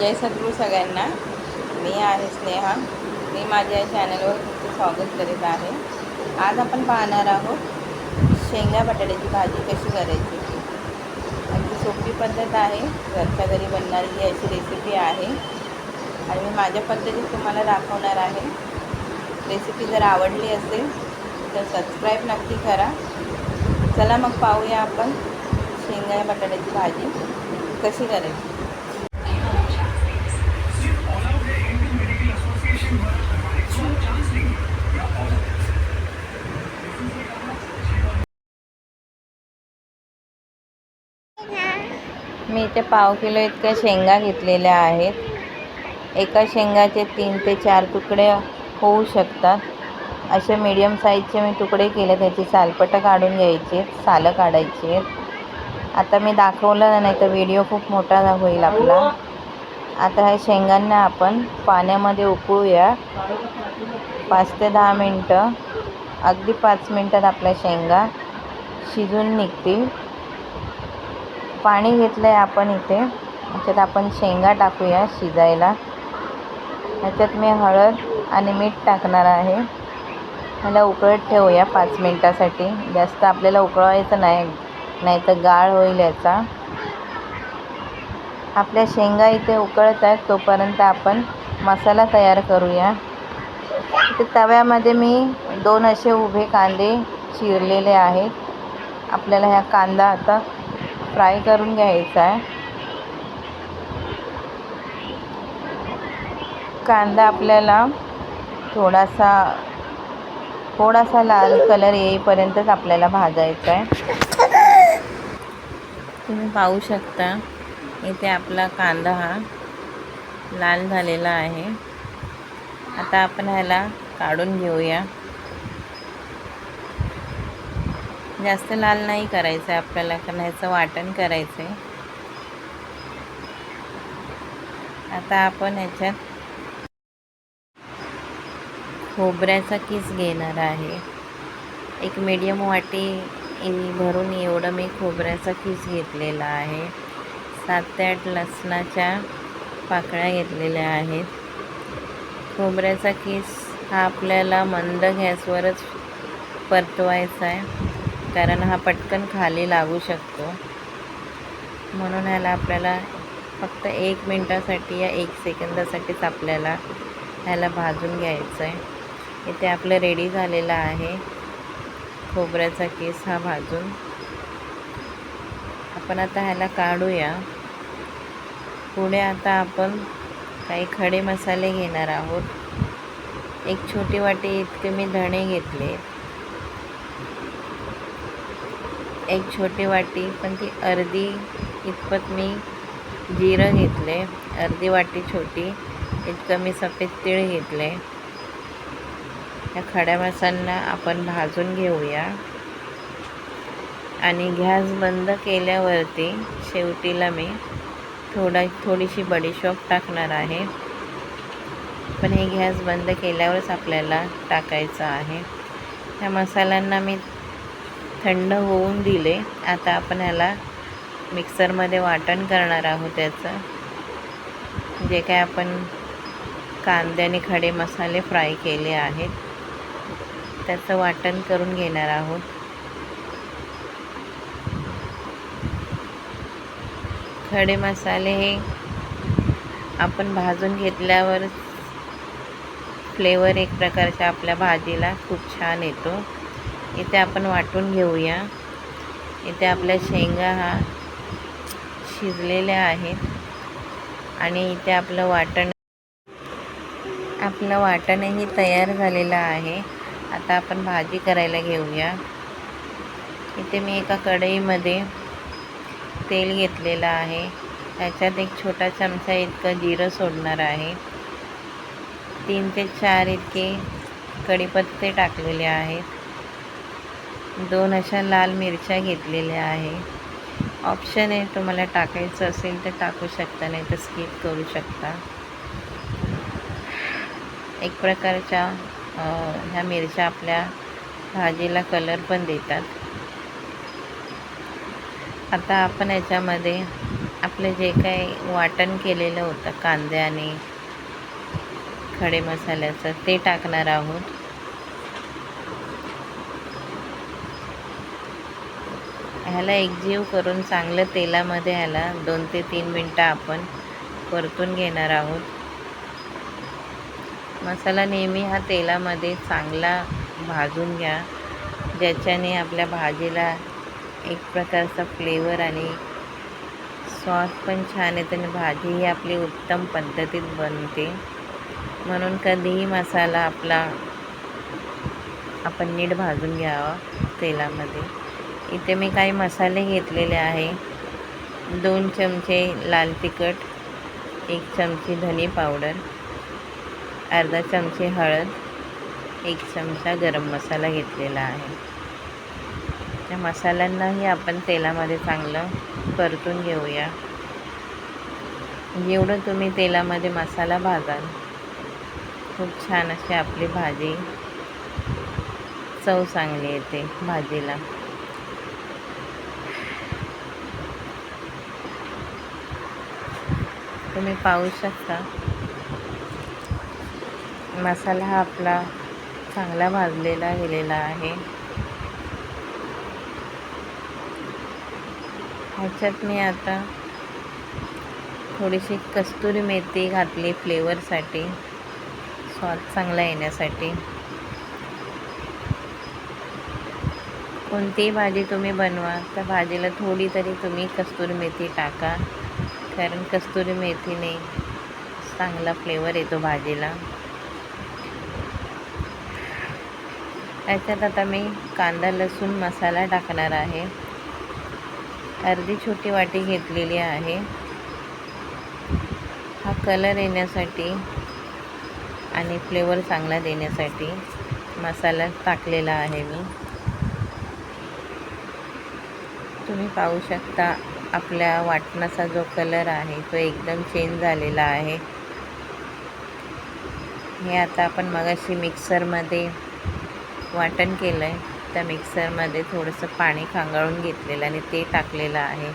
जय सद्गुरू सगळ्यांना. मी आहे स्नेहा. मी माझ्या चॅनलवर तुमचं स्वागत करीत आहे. आज आपण पाहणार आहोत शेंगा बटाट्याची भाजी कशी करायची. अगदी सोपी पद्धत आहे. घरच्या घरी बनणारी ही अशी रेसिपी आहे. आणि मी माझ्या पद्धतीत तुम्हाला दाखवणार आहे. रेसिपी जर आवडली असेल तर सबस्क्राईब नक्की करा. चला मग पाहूया आपण शेंगा बटाट्याची भाजी कशी करायची. ते पाव किलो इतक्या शेंगा घेतलेल्या आहेत. एका शेंगाचे तीन ते चार तुकडे होऊ शकतात. असे मीडियम साईजचे मी तुकडे केले त्याची सालपटं काढून घ्यायची सालं काढायची आहेत. आता मी दाखवलं नाही तर व्हिडिओ खूप मोठा होईल आपला. आता ह्या शेंगांना आपण पाण्यामध्ये उकळूया. पाच ते दहा मिनटं अगदी पाच मिनटात आपल्या शेंगा शिजून निघतील. पाणी घेतलं आहे आपण इथे. ह्याच्यात आपण शेंगा टाकूया शिजायला. ह्याच्यात मी हळद आणि मीठ टाकणार आहे. ह्याला उकळत ठेवूया पाच मिनटासाठी. जास्त आपल्याला उकळवायचं नाही नाही तर गाळ होईल याचा. आपल्या शेंगा इथे उकळत आहेत तोपर्यंत आपण मसाला तयार करूया. इथे तव्यामध्ये मी दोन असे उभे कांदे चिरलेले आहेत. आपल्याला ह्या कांदा आता फ्राय करून घ्यायचा आहे. कांदा आपल्याला थोडासा थोडासा लाल कलर येईपर्यंतच आपल्याला भाजायचा आहे. तुम्ही पाहू शकता इथे आपला कांदा हा लाल झालेला आहे. आता आपण ह्याला काढून घेऊया. जास्त लाल नाही करायचं आहे आपल्याला कारण ह्याचं वाटण करायचं आहे. आता आपण ह्याच्यात खोबऱ्याचा किस घेणार आहे. एक मीडियम वाटी भरून एवढं मी खोबऱ्याचा किस घेतलेला आहे. सात ते आठ लसणाच्या पाकळ्या घेतलेल्या आहेत. खोबऱ्याचा किस हा आपल्याला मंद गॅसवरच परतवायचा आहे. कारण हा पटकन खाली लागू शकतो. म्हणून ह्याला आपल्याला फक्त एक मिनटासाठी या एक सेकंदासाठीच आपल्याला ह्याला भाजून घ्यायचं आहे इथे आपलं रेडी झालेलं आहे. खोबऱ्याचा केस हा भाजून. आपण आता ह्याला काढूया. पुढे आता आपण काही खडे मसाले घेणार आहोत. एक छोटी वाटी इतके मी धणे घेतले एक छोटी वाटी पण ती अर्धी इतपत मी जिरं घेतले. अर्धी वाटी छोटी इतकं मी सफेद तीळ घेतले. या खड्या मसाल्यांना आपण भाजून घेऊया. आणि गॅस बंद केल्यावरती शेवटीला मी थोडा थोडीशी बडीशॉप टाकणार आहे. पण हे गॅस बंद केल्यावरच आपल्याला टाकायचं आहे. त्या मसाल्यांना मी थंड होऊन दिले. आता आपण ह्याला मिक्सरमध्ये वाटण करणार आहोत त्याचं. जे काय आपण कांद्याने खडे मसाले फ्राय केले आहेत त्याचं वाटण करून घेणार आहोत. खडे मसाले हे आपण भाजून घेतल्यावर फ्लेवर एक प्रकारच्या आपल्या भाजीला खूप छान येतो. इथे आपण वाटून घेऊया. इथे आपल्या शेंगा हा शिजलेल्या आहेत. आणि इथे आपलं वाटण आपलं वाटणही तयार झालेलं आहे. आता आपण भाजी करायला घेऊया. इथे मी एका कढईमध्ये तेल घेतलेलं आहे. त्याच्यात एक छोटा चमचा इतकं जिरं सोडणार आहे. तीन ते चार इतके कढीपत्ते टाकलेले आहेत. दोन अशा लाल मिरच्या घेतलेल्या आहे. ऑप्शन आहे तुम्हाला टाकायचं असेल तर टाकू शकता नाही तर स्किप करू शकता. एक प्रकारच्या ह्या मिरच्या आपल्या भाजीला कलर पण देतात. आता आपण याच्यामध्ये आपलं जे काही वाटण केलेलं होतं कांदे आणि खडे मसाल्याचं ते टाकणार आहोत. ह्याला एकजीव करून चांगलं तेलामध्ये ह्याला दोन ते तीन मिनटं आपण परतून घेणार आहोत. मसाला नेहमी हा तेलामध्ये चांगला भाजून घ्या ज्याच्याने आपल्या भाजीला एक प्रकारचा फ्लेवर आणि सॉस पण छान येते आणि भाजी ही आपली उत्तम पद्धतीत बनते. म्हणून कधीही मसाला आपला आपण नीट भाजून घ्यावा तेलामध्ये. इथे मी काही मसाले घेतलेले आहे. दोन चमचे लाल तिखट एक चमची धनी पावडर अर्धा चमचे हळद एक चमचा गरम मसाला घेतलेला आहे. त्या मसाल्यांनाही आपण तेलामध्ये चांगलं परतून घेऊया. जेवढं तुम्ही तेलामध्ये मसाला भाजाल खूप छान अशी आपली भाजी चव चांगली येते भाजीला. तुम्ही पाहू शकता. मसाला हा आपला चांगला भाजलेला गेलेला आहे. ह्याच्यात मी आता थोडीशी कस्तुरी मेथी घातली फ्लेवरसाठी स्वाद चांगला येण्यासाठी. कोणतीही भाजी तुम्ही बनवा त्या भाजीला थोडी तरी तुम्ही कस्तुरी मेथी टाका. कारण कस्तुरी मेथीने चांगला फ्लेवर येतो भाजीला. याच्यात आता मी कांदा लसूण मसाला टाकणार आहे. अर्धी छोटी वाटी घेतलेली आहे. हा कलर येण्यासाठी आणि फ्लेवर चांगला देण्यासाठी मसाला टाकलेला आहे मी. तुम्ही पाहू शकता आपल्या वाटणाचा जो कलर आहे तो एकदम चेंज झालेला आहे. हे आता आपण मगाशी मिक्सरमध्ये वाटण केलं आहे त्या मिक्सरमध्ये थोडंसं पाणी खांगाळून घेतलेलं आणि ते टाकलेलं आहे.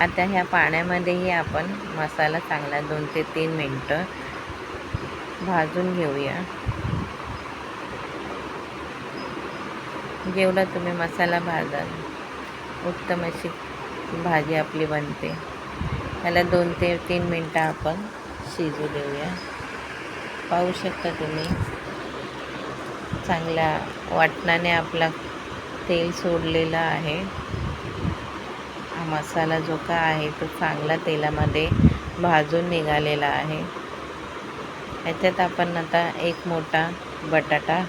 आता ह्या पाण्यामध्येही आपण मसाला चांगला दोन ते तीन मिनटं भाजून घेऊया. जेवढा तुम्ही मसाला भाजाल उत्तम अशी भाजी आपली बनते. ह्याला दोन ते तीन मिनटं आपण शिजू देऊया. पाहू शकता तुम्ही चांगल्या वाटणाने आपला तेल सोडलेलं आहे. हा मसाला जो का आहे तो चांगला तेलामध्ये भाजून निघालेला आहे. ह्याच्यात आपण आता एक मोठा बटाटा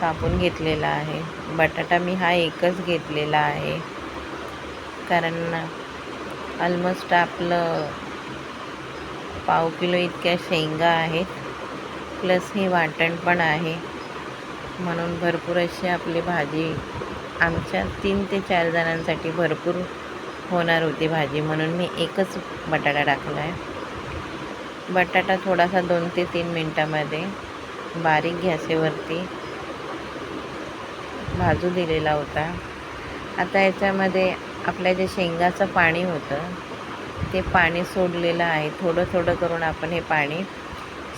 कापून घेतलेला आहे. बटाटा मी हा एकच घेतलेला आहे. कारण ऑलमोस्ट आपलं पाव किलो इतक्या शेंगा आहेत. प्लस हे वाटण पण आहे. म्हणून भरपूर अशी आपली भाजी आमच्या तीन ते चार जणांसाठी भरपूर होणार होती भाजी. म्हणून मी एकच बटाटा टाकला आहे बटाटा थोडासा दोन ते तीन मिनटामध्ये बारीक गॅसेवरती भाजू दिलेला होता. आता याच्यामध्ये आपल्या जे शेंगाचं पाणी होतं ते पाणी सोडलेलं आहे. थोडं थोडं करून आपण हे पाणी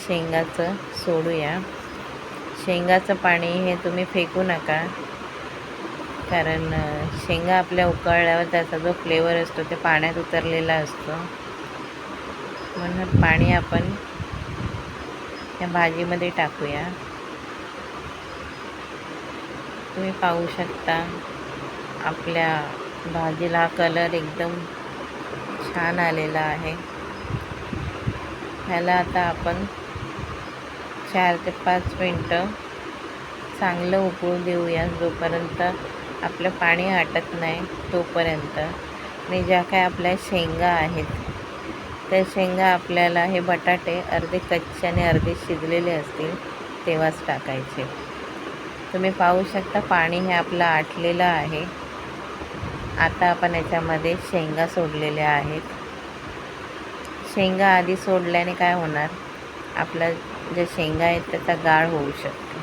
शेंगाचं सोडूया. शेंगाचं पाणी हे तुम्ही फेकू नका. कारण शेंगा आपल्या उकळल्यावर त्याचा जो फ्लेवर असतो ते पाण्यात उतरलेला असतो. म्हणून पाणी आपण त्या भाजीमध्ये टाकूया. तुम्ही पाहू शकता आपल्या भाजीला कलर एकदम छान आलेला आहे. ह्याला आता आपण चार ते पाच मिनटं चांगलं उकळू देऊया जोपर्यंत आपलं पाणी आटत नाही तोपर्यंत. आणि ज्या काय आपल्या शेंगा आहेत त्या शेंगा आपल्याला हे बटाटे अर्धे कच्चे आणि अर्धे शिजलेले असतील तेव्हाच टाकायचे. तुम्ही पाहू शकता पाणी हे आपलं आटलेलं आहे. आता आपण याच्यामध्ये शेंगा सोडलेल्या आहेत. शेंगा आधी सोडल्याने काय होणार? आपला ज्या शेंगा आहेत त्याचा गाळ होऊ शकतो.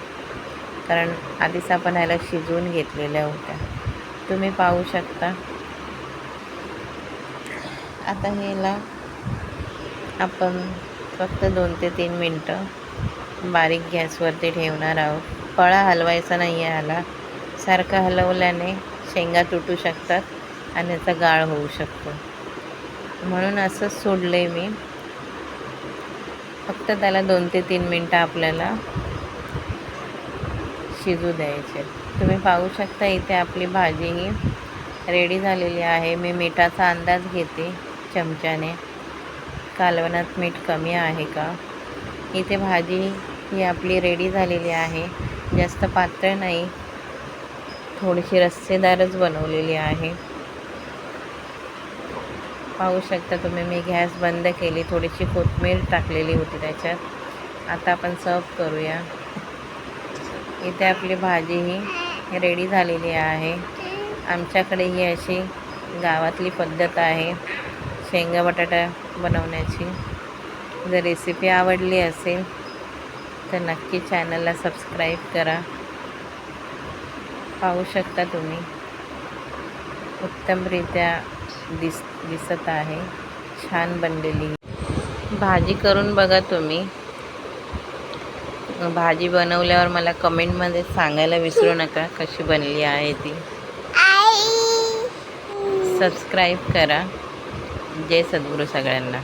कारण आधीच आपण ह्याला शिजवून घेतलेल्या होत्या. तुम्ही पाहू शकता. आता ह्याला आपण फक्त दोन ते तीन मिनटं बारीक गॅसवरती ठेवणार आहोत. पळा हलवायचा नाही आहे ह्याला. सारखं हलवल्याने शेंगा तुटू शकतात आणि याचा गाळ होऊ शकतो. म्हणून असं सोडलं आहे मी. फक्त त्याला दोन ते तीन मिनटं आपल्याला शिजू द्यायचे. तुम्ही पाहू शकता इथे आपली भाजी ही रेडी झालेली आहे. मी मिठाचा अंदाज घेते चमच्याने. कालवणात मीठ कमी आहे का? इथे भाजी ही आपली रेडी झालेली आहे. जास्त पातळ नाही. थोडीशी रस्सेदारच बनवलेली आहे. पाहू शकता तुम्ही मी गॅस बंद केली थोडीशी कोथमीर टाकलेली होती त्याच्यात. आता आपण सर्व करूया. इथे आपली भाजी ही रेडी झालेली आहे. आमच्याकडे ही अशी गावातली पद्धत आहे शेंगा बटाटा बनवण्याची. जर रेसिपी आवडली असेल तर नक्की चॅनलला सबस्क्राईब करा. पाहू शकता तुम्ही. उत्तमरित्या दिस दिसत आहे. छान बनलेली. भाजी करून बघा तुम्ही. भाजी बनवल्यावर मला कमेंटमध्ये सांगायला विसरू नका कशी बनली आहे ती. सबस्क्राईब करा. जय सद्गुरू सगळ्यांना.